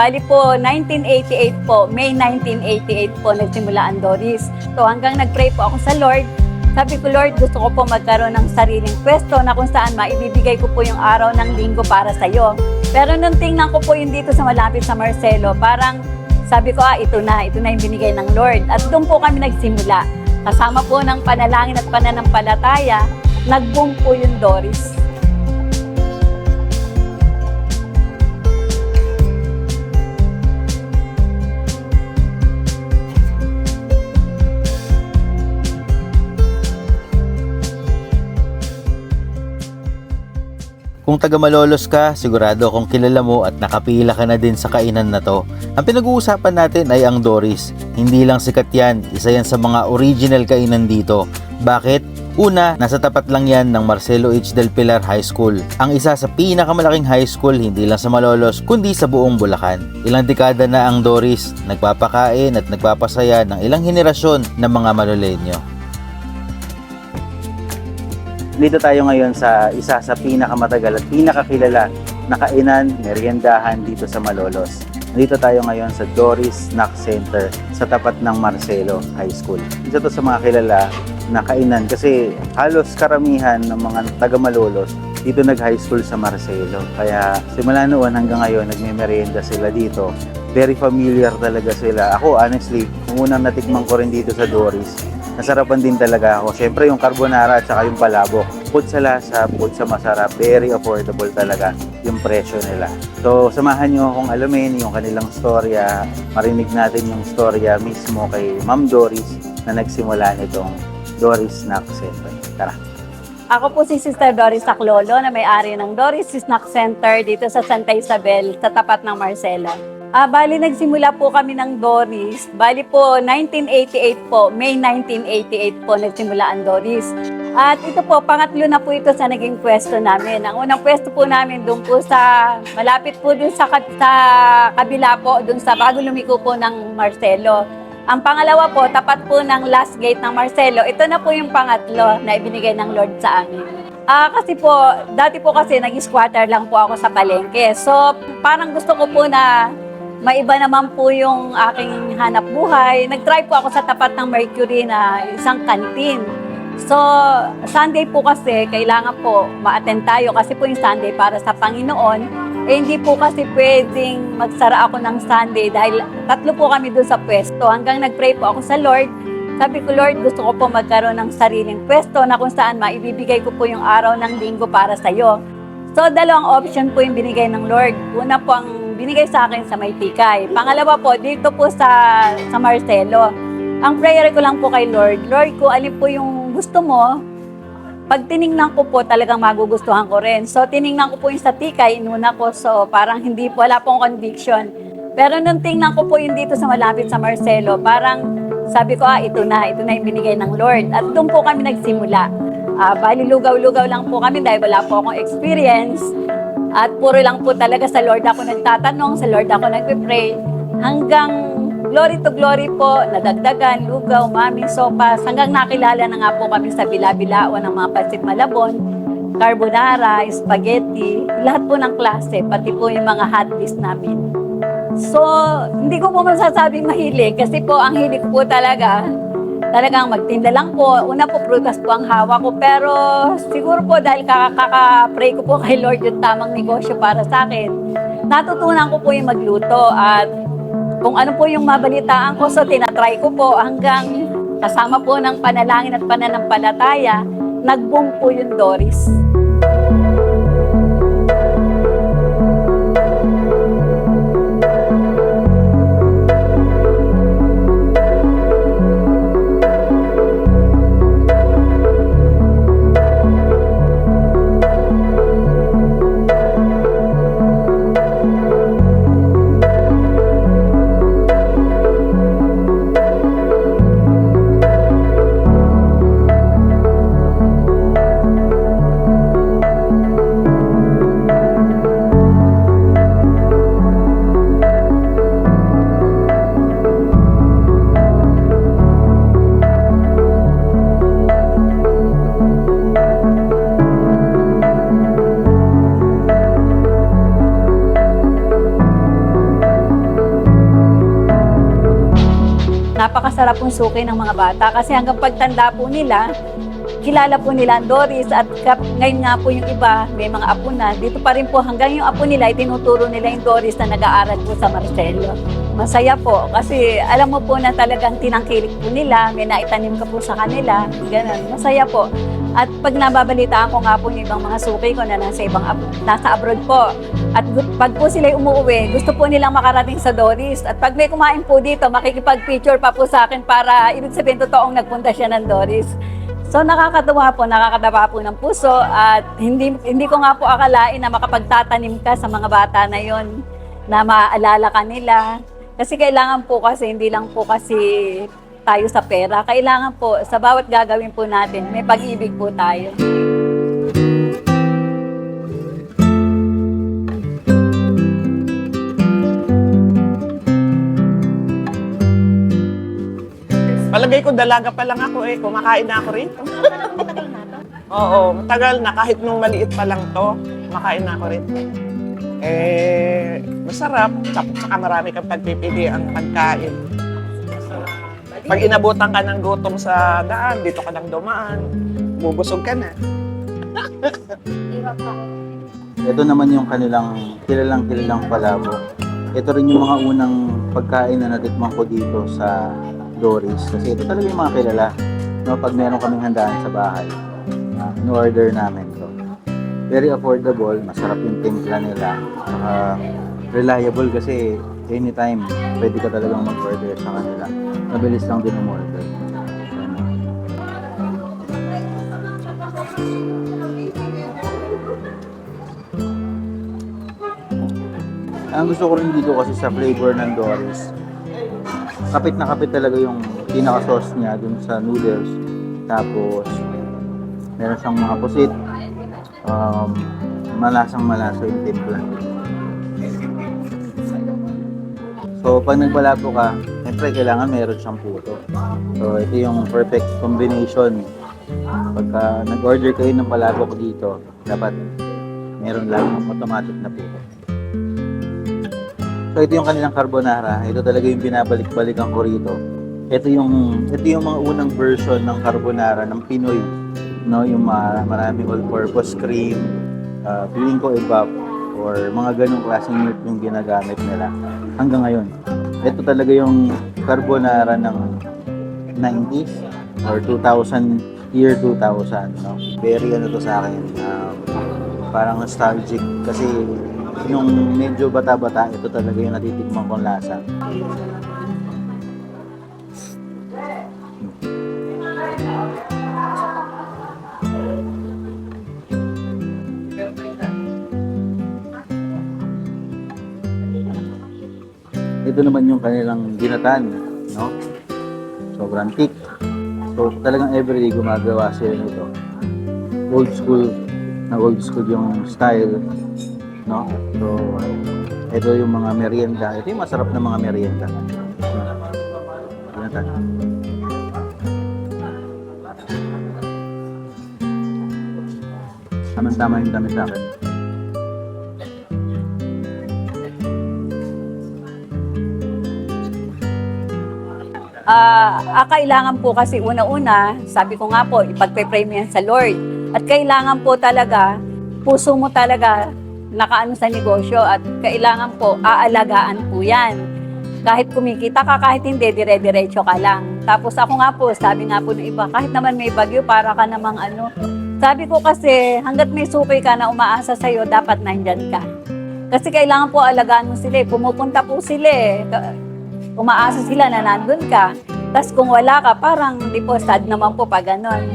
Bali po, 1988 po, May 1988 po nagsimula ang Doris. So hanggang nag-pray po ako sa Lord, sabi ko, Lord, gusto ko po magkaroon ng sariling pwesto na kung saan maibibigay ko po yung araw ng linggo para sa iyo. Pero nung tingnan ko po yung dito sa malapit sa Marcelo, parang sabi ko, ah, ito na, ito na yung binigay ng Lord. At doon po kami nagsimula. Kasama po ng panalangin at pananampalataya, nag-boom po yung Doris. Kung taga Malolos ka, sigurado kung kilala mo at nakapila ka na din sa kainan na to. Ang pinag-uusapan natin ay ang Doris. Hindi lang sikat yan, isa yan sa mga original kainan dito. Bakit? Una, nasa tapat lang yan ng Marcelo H. Del Pilar High School. Ang isa sa pinakamalaking high school hindi lang sa Malolos, kundi sa buong Bulacan. Ilang dekada na ang Doris, nagpapakain at nagpapasaya ng ilang henerasyon ng mga Malolenyo. Dito tayo ngayon sa isa sa pinakamatagal at pinakakilala na kainan, meriendahan dito sa Malolos. Dito tayo ngayon sa Doris Snack Center sa tapat ng Marcelo High School. Isa to sa mga kilala na kainan kasi halos karamihan ng mga taga Malolos dito nag-high school sa Marcelo. Kaya simula noon hanggang ngayon nagme-merienda sila dito. Very familiar talaga sila. Ako honestly, kung unang natikman ko rin dito sa Doris, nasarapan din talaga ako. Siyempre yung carbonara at saka yung palabok. Bukod sa lasa, bukod sa masarap, very affordable talaga yung presyo nila. So samahan nyo akong alamin yung kanilang storya, marinig natin yung storya mismo kay Ma'am Doris na nagsimula nitong Doris Snack Center. Tara! Ako po si Sister Doris Saclolo na may-ari ng Doris Snack Center dito sa Santa Isabel sa tapat ng Marcelo. Ah, bali nagsimula po kami ng Doris. Bali po 1988 po, May 1988 po nagsimula ang Doris. At ito po, pangatlo na po ito sa naging pwesto namin. Ang unang pwesto po namin doon po sa, malapit po doon sa, sa kabila po, doon sa bago lumiko po ng Marcelo. Ang pangalawa po, tapat po ng last gate ng Marcelo. Ito na po yung pangatlo na ibinigay ng Lord sa amin. Ah, kasi po, dati po kasi nag-squatter lang po ako sa palengke. So, parang gusto ko po na maiba naman po yung aking hanap buhay. Nag-try po ako sa tapat ng Mercury na isang kantin. So, Sunday po kasi, kailangan po ma-attend tayo kasi po yung Sunday para sa Panginoon. Eh, hindi po kasi pwedeng magsara ako ng Sunday dahil tatlo po kami doon sa pwesto. Hanggang nag-pray po ako sa Lord. Sabi ko, Lord, gusto ko po magkaroon ng sariling pwesto na kung saan maibibigay ko po yung araw ng linggo para sa iyo. So, dalawang option po yung binigay ng Lord. Una po ang binigay sa akin sa Maytikay. Pangalawa po, dito po sa, sa Marcelo. Ang prayer ko lang po kay Lord, Lord, kung alin po yung gusto mo, pag tiningnan ko po, talagang magugustuhan ko rin. So, tiningnan ko po yung sa Tikay, inuna ko. So, parang hindi po, wala pong conviction. Pero nung tingnan ko po yung dito sa malapit sa Marcelo, parang sabi ko, ah, ito na, ito na yung binigay ng Lord. At doon po kami nagsimula. Ah, bali, lugaw-lugaw lang po kami dahil wala po akong experience. At puro lang po talaga sa Lord ako nagtatanong, sa Lord ako nagpe-pray. Hanggang glory to glory po, nadagdagan, lugaw, mami, sopas, hanggang nakilala na nga po kami sa bila-bilawan ng mga pasit malabon, carbonara, spaghetti, lahat po ng klase, pati po yung mga hot dish namin. So, hindi ko po masasabing mahilig kasi po ang hilig po talaga talagang magtinda lang po. Una po, prutas po ang hawak ko. Pero siguro po dahil kakaka-pray ko po kay Lord yung tamang negosyo para sa akin, natutunan ko po yung magluto at kung ano po yung mabalitaan ko, so tinatry ko po hanggang kasama po ng panalangin at pananampalataya, nag-boom po yung Doris. Suki ng mga bata kasi hanggang pagtanda po nila, kilala po nila ang Doris at kap, ngayon nga po yung iba, may mga apo na. Dito pa rin po hanggang yung apo nila, itinuturo nila yung Doris na nag-aaral po sa Marcelo. Masaya po kasi alam mo po na talagang tinangkilik po nila, may naitanim ka po sa kanila, ganun. Masaya po. At pag nababalitaan ko nga po yung ibang mga suki ko na nasa ibang nasa abroad po. At pag po sila umuwi, gusto po nilang makarating sa Doris. At pag may kumain po dito, makikipag-picture pa po sa akin para ibig sabihin totoong nagpunta siya ng Doris. So nakakatuwa po, nakakadaba po ng puso at hindi hindi ko nga po akalain na makapagtatanim ka sa mga bata na yon na maaalala ka nila. Kasi kailangan po kasi hindi lang po kasi tayo sa pera. Kailangan po sa bawat gagawin po natin, may pag-ibig po tayo. Palagay ko dalaga pa lang ako eh. Kumakain na ako rito. Oo, matagal na. Kahit nung maliit pa lang to, kumakain na ako rito. Eh, masarap. Tsaka marami kang pagpipili ang pagkain. Pag inabutan ka ng gutom sa daan, dito ka lang dumaan, bubusog ka na. Ito naman yung kanilang kilalang kilalang palabo. Ito rin yung mga unang pagkain na natikman ko dito sa Doris. Kasi ito talaga yung mga kilala. No, pag meron kaming handaan sa bahay, uh, in-order namin to. Very affordable, masarap yung timpla nila. Saka reliable kasi anytime pwede ka talagang mag-order sa kanila. Mabilis lang din umorder. Ang gusto ko rin dito kasi sa flavor ng Doris, kapit na kapit talaga yung pinaka-sauce niya dun sa noodles. Tapos, meron siyang mga pusit. Um, malasang malasa yung timpla. So, pag nagbalabo ka, siyempre kailangan meron siyang puto. So, ito yung perfect combination. Pagka nag-order kayo ng palabok dito, dapat meron lang automatic na puto. So ito yung kanilang carbonara. Ito talaga yung binabalik-balikan ko rito. Ito yung ito yung mga unang version ng carbonara ng Pinoy. No, yung ma- maraming all-purpose cream, uh, feeling ko iba or mga ganong klaseng meat yung ginagamit nila hanggang ngayon. Ito talaga yung carbonara ng 90s or 2000 year 2000 no very ano to sa akin um, parang nostalgic kasi nung medyo bata-bata, ito talaga yung natitikman kong lasa. Ito naman yung kanilang ginatan, no? Sobrang thick. So, talagang everyday gumagawa sila nito. Old school, na old school yung style no? So, ito yung mga merienda. Ito yung masarap na mga merienda. Tayo. Tama-tama yung damit sa akin. Ah, kailangan po kasi una-una, sabi ko nga po, ipagpe-pray mo yan sa Lord. At kailangan po talaga, puso mo talaga nakaano sa negosyo at kailangan po aalagaan po yan. Kahit kumikita ka, kahit hindi, dire-diretso ka lang. Tapos ako nga po, sabi nga po ng iba, kahit naman may bagyo, para ka namang ano. Sabi ko kasi, hanggat may suki ka na umaasa sa'yo, dapat nandyan ka. Kasi kailangan po alagaan mo sila. eh. Pumupunta po sila eh. Umaasa sila na nandun ka. Tapos kung wala ka, parang di po sad naman po pag ganon.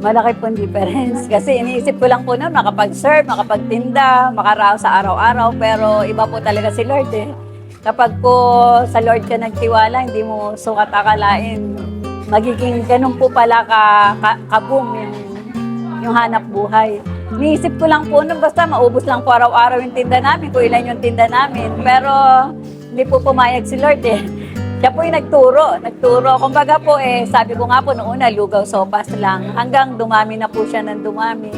Malaki po difference. Kasi iniisip ko lang po na makapag-serve, makapagtinda, makaraos sa araw-araw. Pero iba po talaga si Lord eh. Kapag po sa Lord ka nagtiwala, hindi mo sukat akalain. Magiging ganun po pala ka, ka, kaboom yung, yung hanap buhay. Iniisip ko lang po nun, basta maubos lang po araw-araw yung tinda namin, kung ilan yung tinda namin. Pero hindi po pumayag si Lord eh. Siya po yung nagturo, nagturo. Kumbaga po eh, sabi ko nga po noong una, lugaw sopas lang. Hanggang dumami na po siya ng dumami.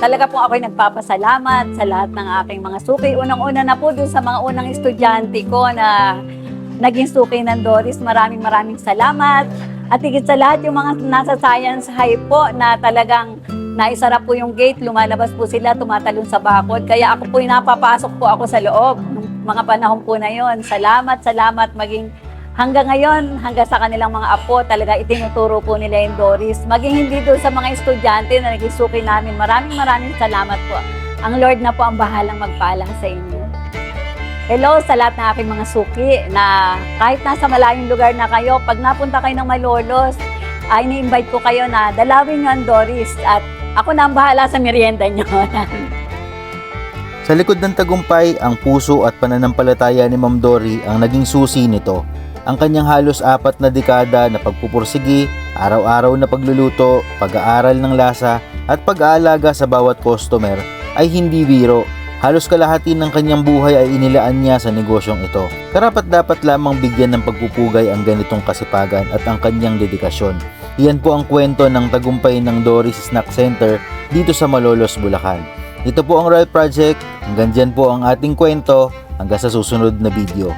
Talaga po ako'y nagpapasalamat sa lahat ng aking mga suki. Unang-una na po dun sa mga unang estudyante ko na naging suki ng Doris. Maraming maraming salamat. At higit sa lahat, yung mga nasa Science High po na talagang naisara po yung gate, lumalabas po sila, tumatalon sa bakod. Kaya ako po, napapasok po ako sa loob nung mga panahon po na yon. Salamat, salamat maging hanggang ngayon, hanggang sa kanilang mga apo, talaga itinuturo po nila yung Doris. Maging hindi doon sa mga estudyante na naging suki namin. Maraming maraming salamat po. Ang Lord na po ang bahalang magpalang sa inyo. Hello sa lahat ng aking mga suki na kahit nasa malayong lugar na kayo, pag napunta kayo ng Malolos, ay ini-invite ko kayo na dalawin nyo ang Doris at ako na ang bahala sa merienda nyo. Sa likod ng tagumpay, ang puso at pananampalataya ni Ma'am Dory ang naging susi nito. Ang kanyang halos apat na dekada na pagpupursigi, araw-araw na pagluluto, pag-aaral ng lasa at pag-aalaga sa bawat customer ay hindi biro. Halos kalahati ng kanyang buhay ay inilaan niya sa negosyong ito. Karapat dapat lamang bigyan ng pagpupugay ang ganitong kasipagan at ang kanyang dedikasyon. Iyan po ang kwento ng tagumpay ng Doris Snack Center dito sa Malolos, Bulacan. Ito po ang Royal Project. Hanggang dyan po ang ating kwento. Hanggang sa susunod na video.